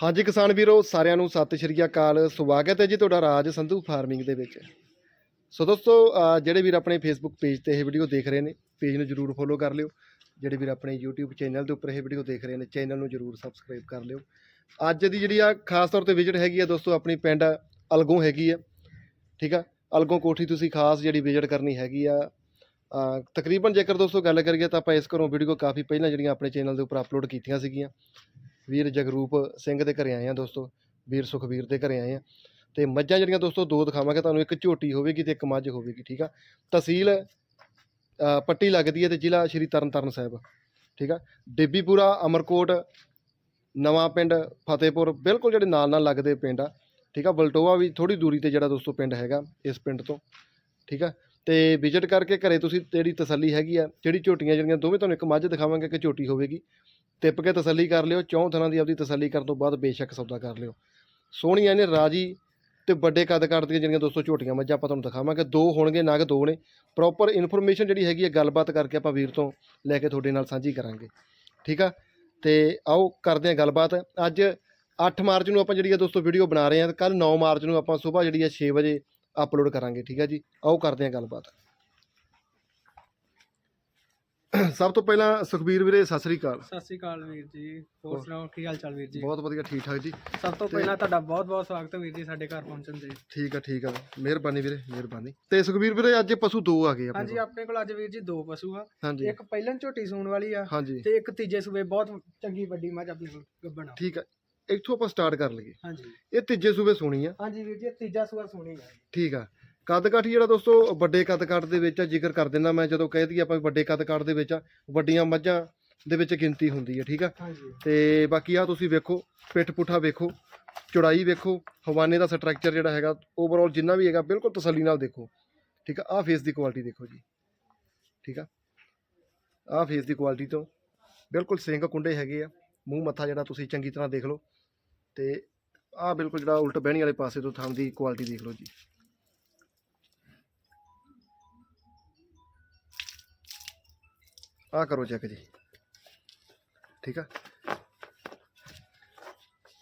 ਹਾਂਜੀ ਕਿਸਾਨ ਵੀਰੋ, ਸਾਰਿਆਂ ਨੂੰ ਸਤਿ ਸ਼੍ਰੀ ਅਕਾਲ। ਸਵਾਗਤ ਹੈ ਜੀ ਤੁਹਾਡਾ ਰਾਜ ਸੰਧੂ ਫਾਰਮਿੰਗ ਦੇ ਵਿੱਚ। ਸੋ ਦੋਸਤੋ ਜਿਹੜੇ ਵੀਰ ਆਪਣੇ ਫੇਸਬੁੱਕ ਪੇਜ ਤੇ ਇਹ ਵੀਡੀਓ ਦੇਖ ਰਹੇ ਨੇ ਪੇਜ ਨੂੰ ਜਰੂਰ ਫੋਲੋ ਕਰ ਲਿਓ। ਜਿਹੜੇ ਵੀਰ ਆਪਣੇ YouTube ਚੈਨਲ ਦੇ ਉੱਪਰ ਇਹ ਵੀਡੀਓ ਦੇਖ ਰਹੇ ਨੇ ਚੈਨਲ ਨੂੰ ਜਰੂਰ ਸਬਸਕ੍ਰਾਈਬ ਕਰ ਲਿਓ। ਅੱਜ ਦੀ ਜਿਹੜੀ ਆ ਖਾਸ ਤੌਰ ਤੇ ਵਿਜ਼ਿਟ ਹੈਗੀ ਆ ਦੋਸਤੋ, ਆਪਣੀ ਪਿੰਡ ਅਲਗੋਂ ਹੈਗੀ ਆ, ਠੀਕ ਆ? ਅਲਗੋਂ ਕੋਠੀ ਤੁਸੀਂ ਖਾਸ ਜਿਹੜੀ ਵਿਜ਼ਿਟ ਕਰਨੀ ਹੈਗੀ ਆ। ਤਕਰੀਬਨ ਜੇਕਰ ਦੋਸਤੋ ਗੱਲ ਕਰੀਏ ਤਾਂ ਆਪਾਂ ਇਸ ਘਰੋਂ ਵੀਡੀਓ ਕਾਫੀ ਪਹਿਲਾਂ ਜਿਹੜੀਆਂ ਆਪਣੇ ਚੈਨਲ ਦੇ ਉੱਪਰ ਅਪਲੋਡ ਕੀਤੀਆਂ ਸੀਗੀਆਂ। ਵੀਰ ਜਗਰੂਪ ਸਿੰਘ ਦੇ ਘਰੇ ਆਏ ਆ ਦੋਸਤੋ, ਵੀਰ ਸੁਖਵੀਰ ਦੇ ਘਰੇ ਆਏ ਆ। ਤੇ ਮੱਝਾਂ ਜਿਹੜੀਆਂ ਦੋਸਤੋ, ਦੋ ਦਿਖਾਵਾਂਗੇ ਤੁਹਾਨੂੰ, ਇੱਕ ਝੋਟੀ ਹੋਵੇਗੀ ਤੇ ਇੱਕ ਮੱਝ ਹੋਵੇਗੀ, ਠੀਕ ਆ? ਤਹਿਸੀਲ ਪੱਟੀ ਲੱਗਦੀ ਹੈ ਤੇ ਜ਼ਿਲ੍ਹਾ ਸ਼੍ਰੀ ਤਰਨਤਾਰਨ ਸਾਹਿਬ, ਠੀਕ ਆ? ਡੇਬੀਪੁਰਾ, ਅਮਰਕੋਟ, ਨਵਾਂ ਪਿੰਡ, ਫਤਿਹਪੁਰ, ਬਿਲਕੁਲ ਜਿਹੜੇ ਨਾਲ ਨਾਲ ਲੱਗਦੇ ਪਿੰਡ ਆ, ਠੀਕ ਆ? ਬਲਟੋਆ ਵੀ ਥੋੜੀ ਦੂਰੀ ਤੇ ਜਿਹੜਾ ਦੋਸਤੋ ਪਿੰਡ ਹੈਗਾ, ਇਸ ਪਿੰਡ ਤੋਂ, ਠੀਕ ਆ? ਤੇ ਵਿਜ਼ਿਟ ਕਰਕੇ ਘਰੇ ਤੁਸੀਂ ਤੇਰੀ ਤਸੱਲੀ ਹੈਗੀ ਆ, ਜਿਹੜੀ ਝੋਟੀਆਂ ਜਿਹੜੀਆਂ, ਦੋਵੇਂ ਤੁਹਾਨੂੰ ਇੱਕ ਮੱਝ ਦਿਖਾਵਾਂਗੇ ਕਿ ਝੋਟੀ ਹੋਵੇਗੀ। ਟਿੱਪ ਕੇ ਤਸੱਲੀ ਕਰ ਲਿਓ, ਚੌਂ ਥਣਾ ਦੀ ਆਪਦੀ ਤਸੱਲੀ ਕਰਨ ਤੋਂ ਬਾਅਦ ਬੇਸ਼ੱਕ ਸੌਦਾ ਕਰ ਲਿਓ। ਸੋਹਣੀਆਂ ਨੇ ਰਾਜੀ ਤੇ ਵੱਡੇ ਕੱਦ ਕੱਦ ਦੀਆਂ ਜਿਹੜੀਆਂ ਦੋਸਤੋ ਝੋਟੀਆਂ ਮੱਝਾਂ ਆਪਾਂ ਤੁਹਾਨੂੰ ਦਿਖਾਵਾਂਗੇ, ਦੋ ਹੋਣਗੇ, ਨਗ ਦੋ ਨੇ। ਪ੍ਰੋਪਰ ਇਨਫੋਰਮੇਸ਼ਨ ਜਿਹੜੀ ਹੈਗੀ ਹੈ ਗੱਲਬਾਤ ਕਰਕੇ ਆਪਾਂ ਵੀਰ ਤੋਂ ਲੈ ਕੇ ਤੁਹਾਡੇ ਨਾਲ ਸਾਂਝੀ ਕਰਾਂਗੇ। ਠੀਕ ਆ? ਤੇ ਆਓ ਕਰਦੇ ਹਾਂ ਗੱਲਬਾਤ। ਅੱਜ 8 ਮਾਰਚ ਨੂੰ ਆਪਾਂ ਜਿਹੜੀ ਆ ਦੋਸਤੋ ਵੀਡੀਓ ਬਣਾ ਰਹੇ ਹਾਂ ਕੱਲ 9 ਮਾਰਚ ਨੂੰ ਆਪਾਂ ਸਵੇਰ ਜਿਹੜੀ ਆ 6 ਵਜੇ ਅਪਲੋਡ ਕਰਾਂਗੇ। ਠੀਕ ਆ ਜੀ? ਆਓ ਕਰਦੇ ਹਾਂ ਗੱਲਬਾਤ। ਸਭ ਤੋਂ ਪਹਿਲਾਂ ਸੁਖਬੀਰ ਵੀਰੇ ਸਤਿ ਸ੍ਰੀ ਅਕਾਲ। ਸਤਿ ਸ਼੍ਰੀ ਅਕਾਲ ਵੀਰ ਜੀ। ਹੋਰ? ਸੁਣਾਓ ਕੀ ਹਾਲ ਚਾਲ ਵੀਰ ਜੀ? ਬਹੁਤ ਵਧੀਆ ਠੀਕ ਠਾਕ ਜੀ। ਸਭ ਤੋਂ ਤੇ- ਪਹਿਲਾਂ ਤੁਹਾਡਾ ਬਹੁਤ ਬਹੁਤ ਸਵਾਗਤ ਹੈ ਵੀਰ ਜੀ ਸਾਡੇ ਘਰ ਪਹੁੰਚਣ ਦੇ ਠੀਕ ਆ ਠੀਕ ਆ। ਮਿਹਰਬਾਨੀ ਵੀਰੇ ਮਿਹਰਬਾਨੀ। ਤੇ ਸੁਖਬੀਰ ਵੀਰੇ ਅੱਜ ਪਸ਼ੂ ਦੋ ਆ ਗਏ ਆਪਣੇ ਹਾਂਜੀ ਆਪਣੇ ਕੋਲ ਅੱਜ ਵੀਰ ਜੀ ਦੋ ਪਸ਼ੂ ਆ। ਇੱਕ ਪਹਿਲਨ ਝੋਟੀ ਸੂਣ ਵਾਲੀ ਆ ਤੇ ਇੱਕ ਤੀਜੇ ਸੂਬੇ ਬਹੁਤ ਚੰਗੀ ਵੱਡੀ ਮੱਝ ਆਪਣੇ ਕੋਲ ਗੱਬਣ ਆ। ਠੀਕ ਆ। ਇੱਥੋਂ ਆਪਾਂ ਸਟਾਰਟ ਕਰ ਲਈਏ। ਹਾਂਜੀ। ਇਹ ਤੀਜੇ ਸੂਬੇ ਸੋਣੀ ਆ। ਹਾਂਜੀ ਵੀਰ ਜੀ ਤੀਜਾ ਸੂਆ ਸੂਣੀ ਆ। ਠੀਕ ਆ। ਕੱਦ ਕਾਠ ਜਿਹੜਾ ਦੋਸਤੋ ਵੱਡੇ ਕੱਦ ਕਾਠ ਦੇ ਵਿੱਚ ਆ ਜ਼ਿਕਰ ਕਰ ਦਿੰਦਾ ਮੈਂ ਜਦੋਂ ਕਹਿ ਦਈਏ ਆਪਾਂ ਵੀ ਵੱਡੇ ਕੱਦ ਕਾਠ ਦੇ ਵਿੱਚ ਆ ਵੱਡੀਆਂ ਮੱਝਾਂ ਦੇ ਵਿੱਚ ਗਿਣਤੀ ਹੁੰਦੀ ਹੈ ਠੀਕ ਆ? ਤੇ ਬਾਕੀ ਆ ਤੁਸੀਂ ਵੇਖੋ ਪਿੱਠ ਪੁੱਠਾ ਵੇਖੋ ਚੌੜਾਈ ਵੇਖੋ ਹਵਾਨੇ ਦਾ ਸਟਰਕਚਰ ਜਿਹੜਾ ਹੈਗਾ ਓਵਰਆਲ ਜਿੰਨਾ ਵੀ ਹੈਗਾ ਬਿਲਕੁਲ ਤਸੱਲੀ ਨਾਲ ਦੇਖੋ ਠੀਕ ਆ? ਆ ਫੇਸ ਦੀ ਕੁਆਲਿਟੀ ਦੇਖੋ ਜੀ ਠੀਕ ਆ? ਆ ਫੇਸ ਦੀ ਕੁਆਲਿਟੀ ਤੋਂ ਬਿਲਕੁਲ ਸਿੰਘ ਕੁੰਡੇ ਹੈਗੇ ਆ ਮੂੰਹ ਮੱਥਾ ਜਿਹੜਾ ਤੁਸੀਂ ਚੰਗੀ ਤਰ੍ਹਾਂ ਦੇਖ ਲਓ ਤੇ ਆ ਬਿਲਕੁਲ ਜਿਹੜਾ ਉਲਟ ਬਹਿਣੀ ਵਾਲੇ ਪਾਸੇ ਤੋਂ ਥਣ ਦੀ ਕੁਆਲਿਟੀ ਦੇਖ ਲਓ ਜੀ। ਆ ਕਰੋ ਚੈੱਕ ਜੀ। ਠੀਕ ਆ?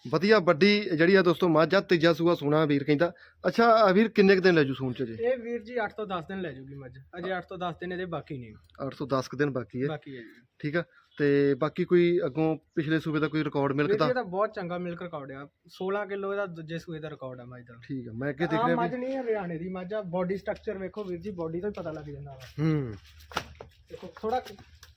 ਵਧੀਆ ਵੱਡੀ ਜਿਹੜੀ ਆ ਦੋਸਤੋ ਮੱਝ ਆ ਤੀਜਾ ਸੂਆ ਸੋਨਾ ਵੀਰ ਕਹਿੰਦਾ। ਅੱਛਾ ਆ ਵੀਰ ਕਿੰਨੇ ਕੁ ਦਿਨ ਲੈ ਜੂ ਸੂਣ ਚ ਜੇ ਇਹ ਵੀਰ ਜੀ 8 ਤੋਂ 10 ਦਿਨ ਲੈ ਜੂਗੀ ਮੱਝ। ਅਜੇ 8 ਤੋਂ 10 ਦਿਨ ਇਹਦੇ ਬਾਕੀ ਨੇ। 8 ਤੋਂ 10 ਕੁ ਦਿਨ ਬਾਕੀ ਹੈ। ਬਾਕੀ ਹੈ ਜੀ। ਠੀਕ ਆ? ਤੇ ਬਾਕੀ ਕੋਈ ਅੱਗੋਂ ਪਿਛਲੇ ਸੂਬੇ ਦਾ ਕੋਈ ਰਿਕਾਰਡ ਮਿਲਕ ਦਾ ਇਹਦਾ ਬਹੁਤ ਚੰਗਾ ਮਿਲਕ ਰਿਕਾਰਡ ਆ। 16 ਕਿਲੋ ਇਹਦਾ ਦੂਜੇ ਸੂਏ ਦਾ ਰਿਕਾਰਡ ਆ ਮੱਝ ਦਾ। ਠੀਕ ਆ ਮੈਂ ਅੱਗੇ ਦੇਖ ਰਿਹਾ ਮੱਝ ਨਹੀਂ ਹਰਿਆਣੇ ਦੀ ਮੱਝ। ਆ ਬਾਡੀ ਸਟਰਕਚਰ ਵੇਖੋ ਵੀਰ ਜੀ ਬਾਡੀ ਤੋਂ ਹੀ ਪਤਾ ਲੱਗ ਜਾਂਦਾ ਹੂੰ। ਦੇਖੋ ਥੋੜਾ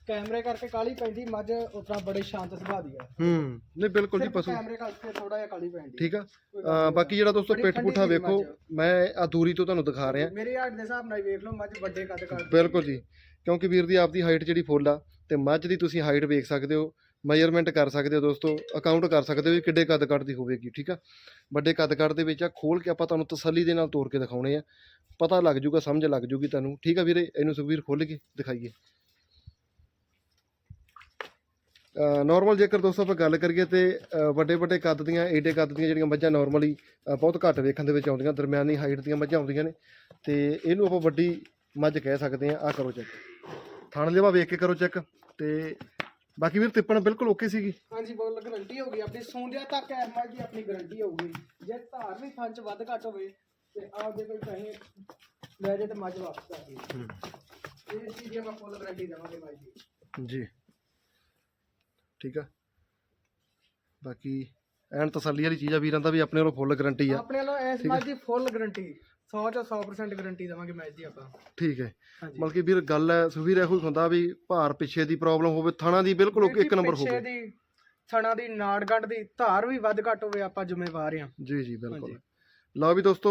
ਕੈਮਰੇ ਕਰਕੇ ਕਾਲੀ ਪੈਂਦੀ ਮੱਝ ਉਤਰਾ ਬੜੇ ਸ਼ਾਂਤ ਸੁਭਾਅ ਦੀ ਆ। ਹੂੰ ਨਹੀਂ ਬਿਲਕੁਲ ਜੀ ਸਿਰਫ ਪਸ਼ੂ। ਕੈਮਰੇ ਕਰਕੇ ਥੋੜਾ ਜਿਹਾ ਕਾਲੀ ਪੈਂਦੀ। ਠੀਕ ਆ। ਅਹ। ਬਾਕੀ ਜਿਹੜਾ ਦੋਸਤੋ ਬੜੀ ਪਿੱਠ ਠੰਡੀ ਪੁੱਠਾ ਸੀ ਵੇਖੋ। ਮੈਂ ਆ ਦੂਰੀ ਤੋਂ ਤੁਹਾਨੂੰ ਦਿਖਾ ਰਿਹਾ। ਮੇਰੇ ਹਾਈਟ ਦੇ ਹਿਸਾਬ ਨਾਲ ਵੇਖ ਲਓ ਮੱਝ ਵੱਡੇ ਕੱਦ ਕੱਦ ਬਿਲਕੁਲ ਜੀ। ਕਿਉਂਕਿ ਵੀਰ ਦੀ ਆਪਦੀ ਹਾਈਟ ਜਿਹੜੀ ਫੁੱਲ ਆ ਤੇ ਮੱਝ ਦੀ ਤੁਸੀਂ ਹਾਈਟ ਵੇਖ ਸਕਦੇ ਹੋ ਮੈਜ਼ਰਮੈਂਟ ਕਰ ਸਕਦੇ ਹੋ ਦੋਸਤੋ ਅਕਾਊਂਟ ਕਰ ਸਕਦੇ ਹੋ ਵੀ ਕਿੱਡੇ ਕੱਦ ਕੱਦ ਦੀ ਹੋਵੇਗੀ ਠੀਕ ਆ? ਵੱਡੇ ਕੱਦ ਕੱਦ ਦੇ ਵਿੱਚ ਆ ਖੋਲ ਕੇ ਆਪਾਂ ਤੁਹਾਨੂੰ ਤਸੱਲੀ ਦੇ ਨਾਲ ਤੋੜ ਕੇ ਦਿਖਾਉਣੇ ਆ। ਪਤਾ ਲੱਗ ਜੂਗਾ ਸਮਝ ਲੱਗ ਜੂਗੀ ਤੁਹਾਨੂੰ। ਠੀਕ ਆ ਵੀਰੇ ਇਹਨੂੰ ਸੁਖਵੀਰ ਖੋਲ ਕੇ ਦਿਖਾਈਏ। ਨਾਰਮਲ ਜੇਕਰ ਦੋਸਤੋ ਆਪਾਂ ਗੱਲ ਕਰੀਏ ਤੇ ਵੱਡੇ ਵੱਡੇ ਕੱਦ ਦੀਆਂ ਏਡੇ ਕੱਦ ਦੀਆਂ ਜਿਹੜੀਆਂ ਮੱਝਾਂ ਨਾਰਮਲੀ ਬਹੁਤ ਘੱਟ ਵੇਖਣ ਦੇ ਵਿੱਚ ਆਉਂਦੀਆਂ ਦਰਮਿਆਨੀ ਹਾਈਟ ਦੀਆਂ ਮੱਝਾਂ ਆਉਂਦੀਆਂ ਨੇ। ਤੇ ਇਹਨੂੰ ਆਪਾਂ ਵੱਡੀ ਮੱਝ ਕਹਿ ਸਕਦੇ ਆ ਆ ਕਰੋ ਚੈੱਕ ਥਣ ਲਿਵਾ ਵੇਖ ਕੇ ਕਰੋ ਚੈੱਕ ਤੇ ਬਾਕੀ ਵੀਰ ਤਿੱਪਣ ਬਿਲਕੁਲ ਓਕੇ ਸੀਗੀ। ਹਾਂਜੀ ਬੋਲ ਗਰੰਟੀ ਹੋਊਗੀ ਆਪਣੀ। ਸੂੰਦਿਆਂ ਤੱਕ ਐ ਮੱਝ ਦੀ ਆਪਣੀ ਗਰੰਟੀ ਹੋਊਗੀ ਜੇ ਧਾਰ ਵੀ ਥਾਂ ਚ ਵੱਧ ਘੱਟ ਹੋਵੇ ਤੇ ਆਪਦੇ ਕੋਈ ਪੈਸੇ ਲੈ ਜੇ ਤੇ ਮੱਝ ਵਾਪਸ ਕਰ ਦੇ ਇਹ ਚੀਜ਼ ਦੀ ਆਪਾਂ ਫੁੱਲ ਗਰੰਟੀ ਦੇਵਾਂਗੇ ਮੱਝ ਦੀ। ਜੀ। ਠੀਕ ਆ? ਬਾਕੀ ਐਨ ਤਸੱਲੀ ਵਾਲੀ ਚੀਜ਼ ਆ ਵੀਰਾਂ ਦਾ ਵੀ ਆਪਣੇ ਵੱਲੋਂ ਫੁੱਲ ਗਾਰੰਟੀ ਆ। ਆਪਣੇ ਵੱਲੋਂ ਇਸ ਮੱਝ ਦੀ ਫੁੱਲ ਗਰੰਟੀ 100 ਚੋਂ 100% ਗਰੰਟੀ ਦੇਵਾਂਗੇ ਮੈਚ ਦੀ ਆਪਾਂ। ਠੀਕ ਹੈ। ਹਾਂਜੀ। ਬਲਕਿ ਵੀਰ ਗੱਲ ਹੈ ਸੁਵੀਰ ਇਹੋ ਹੀ ਹੁੰਦਾ ਵੀ ਭਾਰ ਪਿੱਛੇ ਦੀ ਪ੍ਰੋਬਲਮ ਹੋਵੇ ਥਣਾ ਦੀ ਬਿਲਕੁਲ ਓਕੇ ਇੱਕ ਨੰਬਰ ਪਿੱਛੇ ਹੋਵੇ। ਦੀ ਥਣਾ ਦੀ ਨਾੜ ਗੰਢ ਦੀ ਧਾਰ ਵੀ ਵੱਧ ਘੱਟ ਹੋਵੇ ਆਪਾਂ ਜ਼ਿੰਮੇਵਾਰ ਆ ਜੀ ਜੀ ਬਿਲਕੁਲ। ਲਓ ਵੀ ਦੋਸਤੋ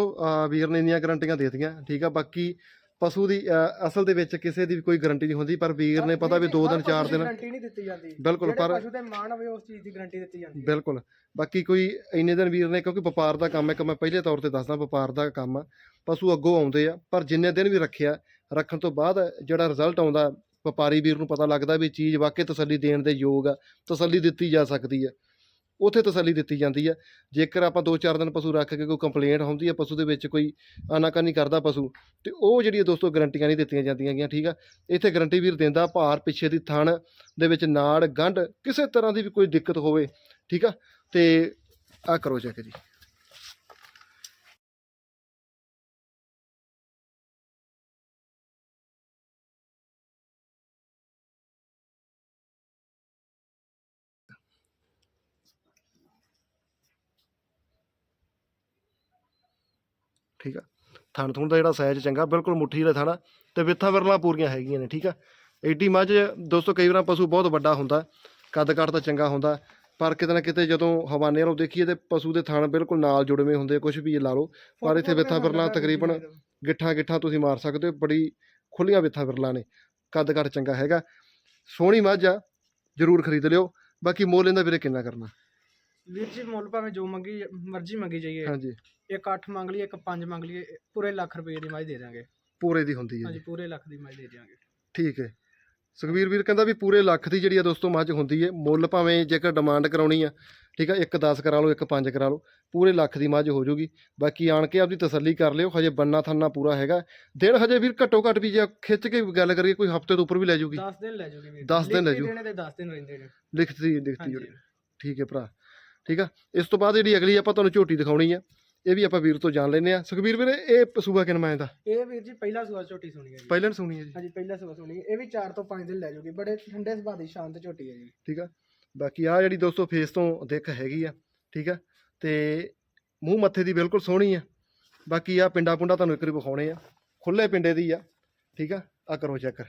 ਵੀਰ ਨੇ ਇੰਨੀਆਂ ਗਾਰੰਟੀਆਂ ਦੇ ਦਿੱਤੀਆਂ ਠੀਕ ਆ? ਬਾਕੀ ਪਸ਼ੂ ਦੀ ਅਸਲ ਦੇ ਵਿੱਚ ਕਿਸੇ ਦੀ ਵੀ ਕੋਈ ਗਾਰੰਟੀ ਨਹੀਂ ਹੁੰਦੀ ਪਰ ਵੀਰ ਨੇ ਪਤਾ ਵੀ 2 ਦਿਨ 4 ਦਿਨ ਗਰੰਟੀ ਨਹੀਂ ਦਿੱਤੀ ਜਾਂਦੀ। ਬਿਲਕੁਲ, ਪਰ- ਪਸ਼ੂ ਤੇ ਮਾਣ ਹੋਵੇ ਉਸ ਚੀਜ਼ ਦੀ ਗਰੰਟੀ ਦਿੱਤੀ ਜਾਂਦੀ ਹੈ। ਬਿਲਕੁਲ। ਬਾਕੀ ਕੋਈ ਇੰਨੇ ਦਿਨ ਵੀਰ ਨੇ ਕਿਉਂਕਿ ਵਪਾਰ ਦਾ ਕੰਮ ਹੈ ਕਿ ਮੈਂ ਪਹਿਲੇ ਤੌਰ ਤੇ ਦੱਸਦਾ ਵਪਾਰ ਦਾ ਕੰਮ ਆ। ਪਸ਼ੂ ਅੱਗੋਂ ਆਉਂਦੇ ਆ ਪਰ ਜਿੰਨੇ ਦਿਨ ਵੀ ਰੱਖਿਆ ਰੱਖਣ ਤੋਂ ਬਾਅਦ ਜਿਹੜਾ ਰਿਜ਼ਲਟ ਆਉਂਦਾ ਵਪਾਰੀ ਵੀਰ ਨੂੰ ਪਤਾ ਲੱਗਦਾ ਵੀ ਚੀਜ਼ ਵਾਕਈ ਤਸੱਲੀ ਦੇਣ ਦੇ ਯੋਗ ਆ ਤਸੱਲੀ ਦਿੱਤੀ ਜਾ ਸਕਦੀ ਹੈ ਉੱਥੇ ਤਸੱਲੀ ਦਿੱਤੀ ਜਾਂਦੀ ਹੈ ਜੇਕਰ ਆਪਾਂ 2-4 ਦਿਨ ਪਸ਼ੂ ਰੱਖ ਕੇ ਕੋਈ ਕੰਪਲੇਂਟ ਹੁੰਦੀ ਹੈ ਪਸ਼ੂ ਦੇ ਵਿੱਚ ਕੋਈ ਆਨਾਕਾਨੀ ਕਰਦਾ ਪਸ਼ੂ, ਤੇ ਉਹ ਜਿਹੜੀ ਦੋਸਤੋ ਗਰੰਟੀਆਂ ਨਹੀਂ ਦਿੱਤੀਆਂ ਜਾਂਦੀਆਂ ਗੀਆਂ, ਠੀਕ ਆ? ਇੱਥੇ ਗਰੰਟੀ ਵੀਰ ਦਿੰਦਾ ਭਾਰ ਪਿੱਛੇ ਦੀ ਥਣ ਦੇ ਵਿੱਚ ਨਾੜ, ਗੰਢ, ਕਿਸੇ ਤਰ੍ਹਾਂ ਦੀ ਵੀ ਕੋਈ ਦਿੱਕਤ ਹੋਵੇ, ਠੀਕ ਆ? ਤੇ ਆ ਕਰੋ ਚੈੱਕ ਜੀ। ਠੀਕ ਆ? ਥਣ ਥੁਣ ਦਾ ਜਿਹੜਾ ਸਾਈਜ਼ ਚੰਗਾ ਬਿਲਕੁਲ ਮੁੱਠੀ ਦਾ ਥਾਣਾ ਤੇ ਵਿੱਥਾਂ ਵਿਰਲਾਂ ਪੂਰੀਆਂ ਹੈਗੀਆਂ ਨੇ ਠੀਕ ਆ? ਏਡੀ ਮੱਝ ਦੋਸਤੋ ਕਈ ਵਾਰ ਪਸ਼ੂ ਬਹੁਤ ਵੱਡਾ ਹੁੰਦਾ ਕੱਦ ਕੱਟ ਤਾਂ ਚੰਗਾ ਹੁੰਦਾ ਪਰ ਕਿਤੇ ਨਾ ਕਿਤੇ ਜਦੋਂ ਹਵਾਨੇ ਵੱਲੋਂ ਦੇਖੀਏ ਤੇ ਪਸ਼ੂ ਦੇ ਥਣ ਬਿਲਕੁਲ ਨਾਲ ਜੁੜਵੇਂ ਹੁੰਦੇ ਕੁਝ ਵੀ ਲਾ ਲਓ ਪਰ ਇੱਥੇ ਵਿੱਥਾਂ ਵਿਰਲਾਂ ਤਕਰੀਬਨ ਗਿੱਠਾਂ ਗਿੱਠਾਂ ਤੁਸੀਂ ਮਾਰ ਸਕਦੇ ਹੋ ਬੜੀ ਖੁੱਲੀਆਂ ਵਿੱਥਾਂ ਵਿਰਲਾਂ ਨੇ ਕੱਦ ਕੱਟ ਚੰਗਾ ਹੈਗਾ। ਸੋਹਣੀ ਮੱਝ ਆ ਜ਼ਰੂਰ ਖਰੀਦ ਲਿਓ ਬਾਕੀ ਮੁੱਲ ਇਹਦਾ ਵੀਰੇ ਕਿੰਨਾ ਕਰਨਾ? ਵੀਰ ਜੀ ਮੁੱਲ ਭਾਵੇਂ ਜੋ ਮੰਗੀ ਮਰਜ਼ੀ ਮੰਗੀ ਜਾਈਏ। ਹਾਂਜੀ। ਇੱਕ 8 ਮੰਗ ਲਈਏ ਇੱਕ 5 ਮੰਗ ਲਈਏ ਪੂਰੇ ਲੱਖ ਰੁਪਏ ਦੀ ਮੱਝ ਦੇ ਦਾਂਗੇ ਪੂਰੇ ਦੀ ਹੁੰਦੀ ਹੈ ਹਾਂਜੀ ਪੂਰੇ ਲੱਖ ਦੀ ਮੱਝ ਦੇ ਦਿਆਂਗੇ। ਠੀਕ ਹੈ। ਸੁਖਵੀਰ ਵੀਰ ਕਹਿੰਦਾ ਵੀ ਪੂਰੇ ਲੱਖ ਦੀ ਜਿਹੜੀ ਆ ਦੋਸਤੋ ਮੱਝ ਹੁੰਦੀ ਹੈ ਮੁੱਲ ਭਾਵੇਂ ਜੇਕਰ ਡਿਮਾਂਡ ਕਰਾਉਣੀ ਆ ਠੀਕ ਆ ਇੱਕ 10 ਕਰਾ ਲਓ ਇੱਕ 5 ਕਰਾ ਲਓ ਪੂਰੇ ਲੱਖ ਦੀ ਮੱਝ ਹੋ ਜਾਊਗੀ ਬਾਕੀ ਆਣ ਕੇ ਆਪਦੀ ਤਸੱਲੀ ਕਰ ਲਿਓ ਹਜੇ ਬੰਨਾ ਥੰਨਾ ਪੂਰਾ ਹੈਗਾ। ਦਿਨ ਹਜੇ ਵੀਰ ਘੱਟੋ ਘੱਟ ਵੀ ਜੇ ਖਿੱਚ ਕੇ ਗੱਲ ਕਰੀਏ ਕੋਈ ਹਫ਼ਤੇ ਤੋਂ ਉੱਪਰ ਵੀ ਲੈ ਜਾਊਗੀ 10 ਦਿਨ ਲੈ ਜਾਓਗੇ ਵੀਰ। 10 ਦਿਨ ਲੈ ਲਿਖਤੀ ਜਾਊ। ਦੇਣੇ ਤੇ 10 ਦਿਨ ਰਹਿੰਦੇ ਨੇ। ਲਿਖਤੀ ਲਿਖਤੀ ਹਾਂਜੀ। ਜਿਹੜੀ ਠੀਕ ਹੈ ਭਰਾ। ਠੀਕ ਆ? ਇਸ ਤੋਂ ਬਾਅਦ ਜਿਹੜੀ ਅਗਲੀ ਆਪਾਂ ਤੁਹਾਨੂੰ ਝੋਟੀ ਦਿਖਾਉਣੀ ਆ ਇਹ ਵੀ ਆਪਾਂ ਵੀਰ ਤੋਂ ਜਾਣ ਲੈਨੇ ਆ। ਸੁਖਵੀਰ ਵੀਰੇ ਇਹ ਪਸੂਆ ਕਿਨ ਮੈਂ ਦਾ ਇਹ ਵੀਰ ਜੀ ਪਹਿਲਾ ਸੂਆ ਝੋਟੀ ਸੁਣੀ ਹੈ ਜੀ। ਪਹਿਲਾਂ ਸੁਣੀ ਹੈ ਜੀ। ਹਾਂਜੀ ਪਹਿਲਾ ਸੂਆ ਸੁਣੀ ਹੈ ਇਹ ਵੀ 4 ਤੋਂ 5 ਦਿਨ ਲੈ ਜਾਓਗੇ ਬੜੇ ਠੰਡੇ ਸੁਭਾਅ ਦੀ ਸ਼ਾਂਤ ਝੋਟੀ ਹੈ ਜੀ। ਠੀਕ ਆ? ਬਾਕੀ ਆ ਜਿਹੜੀ ਦੋਸਤੋ ਫੇਸ ਤੋਂ ਦਿੱਖ ਹੈਗੀ ਆ ਠੀਕ ਆ? ਤੇ ਮੂੰਹ ਮੱਥੇ ਦੀ ਬਿਲਕੁਲ ਸੋਹਣੀ ਆ। ਬਾਕੀ ਆ ਪਿੰਡਾ ਪੁੰਡਾ ਤੁਹਾਨੂੰ ਇੱਕ ਵਾਰੀ ਵਿਖਾਉਣੇ ਆ। ਖੁੱਲੇ ਪਿੰਡੇ ਦੀ ਆ ਠੀਕ ਆ? ਆ ਕਰੋ ਚੈੱਕ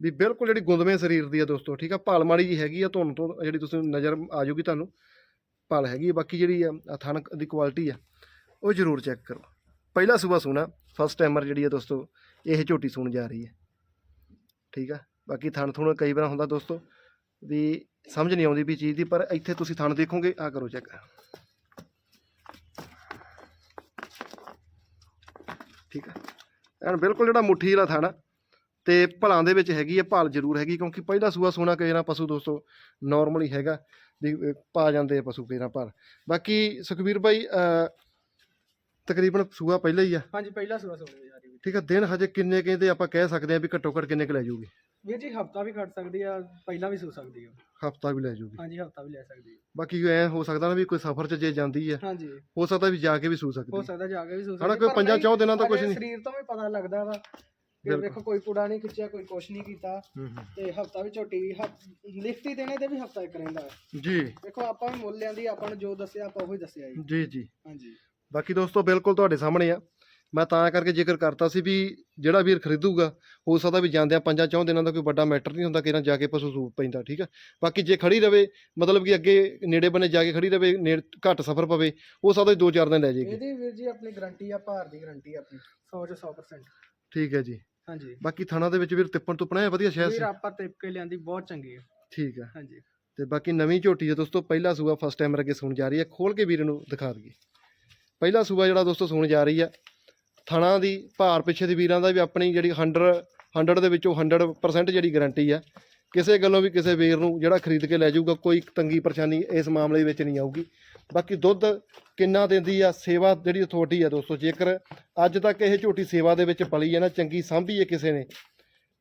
ਵੀ ਬਿਲਕੁਲ ਜਿਹੜੀ ਗੁੰਦਵੇਂ ਸਰੀਰ ਦੀ ਆ ਦੋਸਤੋ ਠੀਕ ਆ? ਭਾਲ ਮਾੜੀ ਜੀ ਹੈਗੀ ਆ ਤੁਹਾਨੂੰ ਤੋਂ ਜਿਹੜੀ ਤੁਸੀਂ ਨਜ਼ਰ ਆ ਜਾਊਗੀ ਤੁਹਾਨੂੰ ਭਾਲ ਹੈਗੀ ਬਾਕੀ ਜਿਹੜੀ ਆ ਥਣ ਦੀ ਕੁਆਲਿਟੀ ਆ, ਉਹ ਜ਼ਰੂਰ ਚੈੱਕ ਕਰੋ। ਪਹਿਲਾ ਸੂਬਾ ਸੂਣਾ ਫਸਟ ਟਾਈਮਰ ਜਿਹੜੀ ਆ ਦੋਸਤੋ, ਇਹ ਝੋਟੀ ਸੂਣ ਜਾ ਰਹੀ ਹੈ ਠੀਕ ਆ? ਬਾਕੀ ਥਣ ਥੁਣ ਕਈ ਵਾਰ ਹੁੰਦਾ ਦੋਸਤੋ, ਵੀ ਸਮਝ ਨਹੀਂ ਆਉਂਦੀ ਵੀ ਚੀਜ਼ ਦੀ, ਪਰ ਇੱਥੇ ਤੁਸੀਂ ਥਣ ਦੇਖੋਗੇ ਆ ਕਰੋ ਚੈੱਕ ਠੀਕ ਆ? ਐਨ ਬਿਲਕੁਲ ਜਿਹੜਾ ਮੁੱਠੀ ਵਾਲਾ ਥਣ ਆ ਤੇ ਭਲਾਂ ਦੇ ਵਿੱਚ ਹੈਗੀ ਹੈ ਭਾਲ ਜ਼ਰੂਰ ਹੈਗੀ ਕਿਉਂਕਿ ਪਹਿਲਾ ਸੂਆ ਸੋਨਾ ਕਈ ਨਾ ਪਸ਼ੂ ਦੋਸਤੋ ਨਾਰਮਲ ਹੀ ਹੈਗਾ ਵੀ ਪਾ ਜਾਂਦੇ ਆ ਪਸ਼ੂ ਫੇਰਾਂ ਪਰ ਬਾਕੀ ਸੁਖਵੀਰ ਭਾਈ ਤਕਰੀਬਨ ਸੂਆ ਪਹਿਲਾ ਹੀ ਆ। ਹਾਂਜੀ ਪਹਿਲਾ ਸੂਆ ਸੁਣੀ ਜਾ ਰਹੀ ਠੀਕ ਆ ਦਿਨ ਹਜੇ ਕਿੰਨੇ ਕਹਿੰਦੇ ਆਪਾਂ ਕਹਿ ਸਕਦੇ ਆ ਵੀ ਘੱਟੋ ਘੱਟ ਕਿੰਨੇ ਕੁ ਲੈ ਜਾਊਗੀ ਵੀਰ ਜੀ ਹਫਤਾ ਵੀ ਖੜ ਸਕਦੀ ਆ ਪਹਿਲਾਂ ਵੀ ਸੂ ਸਕਦੀ ਆ। ਹਫਤਾ ਵੀ ਲੈ ਜਾਊਗੀ ਹਾਂਜੀ ਹਫਤਾ ਵੀ ਲੈ ਸਕਦੀ ਆ। ਬਾਕੀ ਐ ਹੋ ਸਕਦਾ ਨਾ ਵੀ ਕੋਈ ਸਫ਼ਰ 'ਚ ਜੇ ਜਾਂਦੀ ਆ ਹਾਂਜੀ। ਹੋ ਸਕਦਾ ਵੀ ਜਾ ਕੇ ਵੀ ਸੂ ਸਕਦੀ ਹੋ। ਸਕਦਾ ਜਾ ਕੇ ਵੀ ਸੂ ਸਕਦੀ ਕੋਈ ਪਰ ਪੰਜਾਂ ਚੌਂ ਦਿਨਾਂ ਤੋਂ ਕੁਝ ਨਹੀਂ। ਸਰੀਰ ਤੋਂ ਵੀ ਪਤਾ ਲੱਗਦਾ ਵਾ ਬਿਲਕੁਲ। ਵੇਖੋ ਕੋਈ ਪੁੜਾ ਨਹੀਂ ਖਿੱਚਿਆ ਕੋਈ ਕੁਛ ਨਹੀਂ ਕੀਤਾ ਤੇ ਹਫਤਾ ਵੀ ਝੋਟੀ ਹਫ- ਲਿਖਤੀ ਦੇਣੇ ਤੇ ਵੀ ਹਫਤਾ ਇੱਕ ਰਹਿੰਦਾ ਹੈ। ਜੀ। ਵੇਖੋ ਆਪਾਂ ਵੀ ਮੁੱਲ ਲਿਆਂਦੀ ਆਪਾਂ ਨੂੰ ਜੋ ਦੱਸਿਆ ਆਪਾਂ ਉਹੀ ਦੱਸਿਆ ਜੀ। ਜੀ ਜੀ। ਹਾਂਜੀ। ਬਾਕੀ ਦੋਸਤੋ ਬਿਲਕੁਲ ਤੁਹਾਡੇ ਸਾਹਮਣੇ ਆ। ਮੈਂ ਤਾਂ ਕਰਕੇ ਜ਼ਿਕਰ ਕਰਤਾ ਸੀ ਵੀ ਜਿਹੜਾ ਵੀਰ ਖਰੀਦੂਗਾ ਹੋ ਸਕਦਾ ਵੀ ਜਾਂਦਿਆਂ ਪੰਜਾਂ ਚੌਂ ਦਿਨਾਂ ਦਾ ਕੋਈ ਵੱਡਾ ਮੈਟਰ ਨਹੀਂ ਹੁੰਦਾ ਕਿ ਨਾ ਜਾ ਕੇ ਪਸ਼ੂ ਸੂਪ ਪੈਂਦਾ ਠੀਕ ਆ? ਬਾਕੀ ਜੇ ਖੜੀ ਰਵੇ ਮਤਲਬ ਕਿ ਅੱਗੇ ਨੇੜੇ ਬੰਨੇ ਜਾ ਕੇ ਖੜੀ ਰਵੇ ਨੇੜ ਘੱਟ ਸਫ਼ਰ ਪਵੇ ਹੋ ਸਕਦਾ ਦੋ ਚਾਰ ਦਿਨ ਲੈ ਜਾਏਗੀ ਇਹਦੀ ਵੀਰ ਜੀ ਆਪਣੀ ਗਾਰੰਟੀ ਆ ਭਾਰ ਦੀ ਗਾਰੰਟੀ ਆਪਣੀ 100 ਚ 100% ਠੀਕ ਹੈ ਜੀ। ਹਾਂਜੀ। ਬਾਕੀ ਥਾਣਾ ਦੇ ਵਿੱਚ ਵੀਰ ਤਿੱਪਣ ਤੁਪਣਾ ਹੈ ਵਧੀਆ ਸ਼ਹਿਰ ਵੀਰ ਸੀ। ਆਪਾਂ ਤਿਪ ਕੇ ਲਿਆਂਦੀ ਬਹੁਤ ਚੰਗੀ ਹੈ। ਠੀਕ ਆ ਹਾਂਜੀ। ਤੇ ਬਾਕੀ ਨਵੀਂ ਝੋਟੀ ਹੈ ਦੋਸਤੋ ਪਹਿਲਾ ਸੂਆ ਫਸਟ ਟਾਈਮ ਅੱਗੇ ਸੁਣ ਜਾ ਰਹੀ ਹੈ। ਖੋਲ ਕੇ ਵੀਰ ਨੂੰ ਦਿਖਾ ਦਈਏ। ਪਹਿਲਾ ਸੂਆ ਜਿਹੜਾ ਦੋਸਤੋ ਸੁਣ ਜਾ ਰਹੀ ਆ ਥਣਾ ਦੀ ਭਾਰ ਪਿੱਛੇ ਦੀ ਵੀਰਾਂ ਦਾ ਵੀ ਆਪਣੀ ਜਿਹੜੀ 100 100 ਦੇ ਵਿੱਚੋਂ 100% ਜਿਹੜੀ ਗਾਰੰਟੀ ਆ ਕਿਸੇ ਗੱਲੋਂ ਵੀ ਕਿਸੇ ਵੀਰ ਨੂੰ ਜਿਹੜਾ ਖਰੀਦ ਕੇ ਲੈ ਜਾਊਗਾ, ਕੋਈ ਤੰਗੀ ਪਰੇਸ਼ਾਨੀ ਇਸ ਮਾਮਲੇ ਵਿੱਚ ਨਹੀਂ ਆਊਗੀ। ਬਾਕੀ ਦੁੱਧ ਕਿੰਨਾ ਦਿੰਦੀ ਆ, ਸੇਵਾ ਜਿਹੜੀ ਅਥਾਰਟੀ ਆ ਦੋਸਤੋ, ਜੇਕਰ ਅੱਜ ਤੱਕ ਇਹ ਝੋਟੀ ਸੇਵਾ ਦੇ ਵਿੱਚ ਪਲੀ ਹੈ ਨਾ, ਚੰਗੀ ਸਾਂਭੀ ਹੈ ਕਿਸੇ ਨੇ,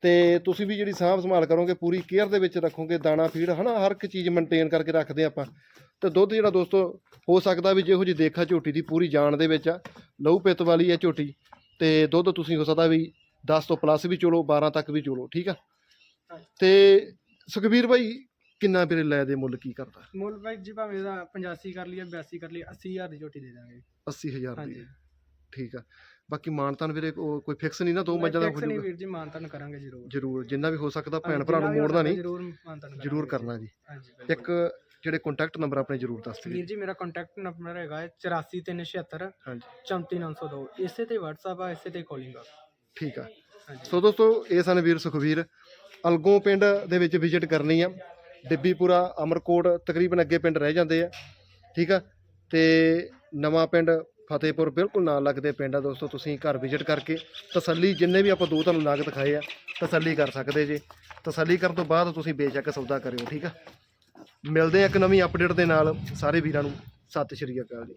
ਤੇ ਤੁਸੀਂ ਵੀ ਜਿਹੜੀ ਸਾਂਭ ਸੰਭਾਲ ਕਰੋਗੇ, ਪੂਰੀ ਕੇਅਰ ਦੇ ਵਿੱਚ ਰੱਖੋਗੇ, ਦਾਣਾ ਫੀਡ, ਹਨਾ, ਹਰ ਇੱਕ ਚੀਜ਼ ਮੇਨਟੇਨ ਕਰਕੇ ਰੱਖਦੇ ਆਪਾਂ। ਤੇ ਦੁੱਧ ਜਿਹੜਾ ਦੋਸਤੋ, ਹੋ ਸਕਦਾ ਵੀ ਜਿਹੋ ਜੀ ਦੇਖਾ ਝੋਟੀ ਦੀ ਪੂਰੀ ਜਾਨ ਦੇ ਵਿੱਚ ਆ, ਲਹੂ ਪਿੱਤ ਵਾਲੀ ਹੈ ਝੋਟੀ, ਤੇ ਦੁੱਧ ਤੁਸੀਂ ਹੋ ਸਕਦਾ ਵੀ 10 ਤੋਂ ਪਲੱਸ ਵੀ ਚੋਲੋ 12 ਤੱਕ ਵੀ ਚੋਲੋ, ਠੀਕ ਆ? ਤੇ ਸੁਖਬੀਰ ਭਾਈ ਕਿੰਨਾ ਵੀਰੇ ਲੈ ਦੇ ਮੁੱਲ ਕੀ ਕਰਦਾ? ਮੁੱਲ ਭਾਈ ਜੀ ਭਾਵੇਂ ਇਹਦਾ 85 ਕਰ ਲਈਏ 82 ਕਰ ਲਈਏ 80000 ਦੀ ਝੋਟੀ ਦੇ ਦਾਂਗੇ। 80000 ਦੀ। ਹਾਂਜੀ। ਠੀਕ ਆ। ਬਾਕੀ ਮਾਨਤਾਨ ਵੀਰੇ ਕੋਈ ਫਿਕਸ ਨਹੀਂ ਨਾ ਦੋ ਮੱਝਾਂ ਦਾ ਹੋ ਟੈਕਸ ਨਹੀਂ ਜਾਊਗਾ ਵੀਰ ਜੀ ਮਾਨਤਨ ਕਰਾਂਗੇ ਜ਼ਰੂਰ। ਜ਼ਰੂਰ ਜਿੰਨਾ ਵੀ ਹੋ ਸਕਦਾ ਭੈਣ ਭਰਾ ਨੂੰ ਮੋੜਨਾ ਨਹੀਂ ਜ਼ਰੂਰ ਮਾਨਤਨ ਜ਼ਰੂਰ ਕਰਨਾ ਜੀ। ਹਾਂਜੀ। ਇੱਕ ਜਿਹੜੇ ਕੰਟੈਕਟ ਨੰਬਰ ਆਪਣੇ ਜ਼ਰੂਰ ਦੱਸ ਦਿਓ। ਵੀਰ ਜੀ ਮੇਰਾ ਕੰਟੈਕਟ ਨੰਬਰ ਹੈਗਾ ਹੈ 84376 ਹਾਂਜੀ। 34902 ਇਸੇ ਤੇ WhatsApp ਆ ਇਸੇ ਤੇ ਕਾਲਿੰਗ ਆ। ਠੀਕ ਆ। ਹਾਂਜੀ। ਸੋ ਦੋਸਤੋ ਇਹ ਸਨ ਵੀਰ ਸੁਖਵੀਰ ਅਲਗੋਂ ਪਿੰਡ ਦੇ ਵਿੱਚ ਵਿਜ਼ਿਟ ਕਰਨੀ ਆ। ਡਿੱਬੀਪੁਰਾ, ਅਮਰਕੋਟ ਤਕਰੀਬਨ ਅੱਗੇ ਪਿੰਡ ਰਹਿ ਜਾਂਦੇ ਆ। ਠੀਕ ਆ? ਤੇ ਨਵਾਂ ਪਿੰਡ ਫਤਿਹਪੁਰ ਬਿਲਕੁਲ ਨਾਲ ਲੱਗਦੇ ਪਿੰਡ ਆ ਦੋਸਤੋ, ਤੁਸੀਂ ਘਰ ਵਿਜ਼ਿਟ ਕਰਕੇ ਤਸੱਲੀ ਜਿੰਨੇ ਵੀ ਆਪਾਂ ਦੋ ਤੁਹਾਨੂੰ ਨਾਗ ਦਿਖਾਏ ਆ, ਤਸੱਲੀ ਕਰ ਸਕਦੇ ਜੇ। ਤਸੱਲੀ ਕਰਨ ਤੋਂ ਬਾਅਦ ਤੁਸੀਂ ਬੇਸ਼ੱਕ ਸੌਦਾ ਕਰਿਓ, ਠੀਕ ਆ? ਮਿਲਦੇ ਆ ਇੱਕ ਨਵੀਂ ਅਪਡੇਟ ਦੇ ਨਾਲ। ਸਾਰੇ ਵੀਰਾਂ ਨੂੰ ਸਤਿ ਸ਼੍ਰੀ ਅਕਾਲ ਜੀ।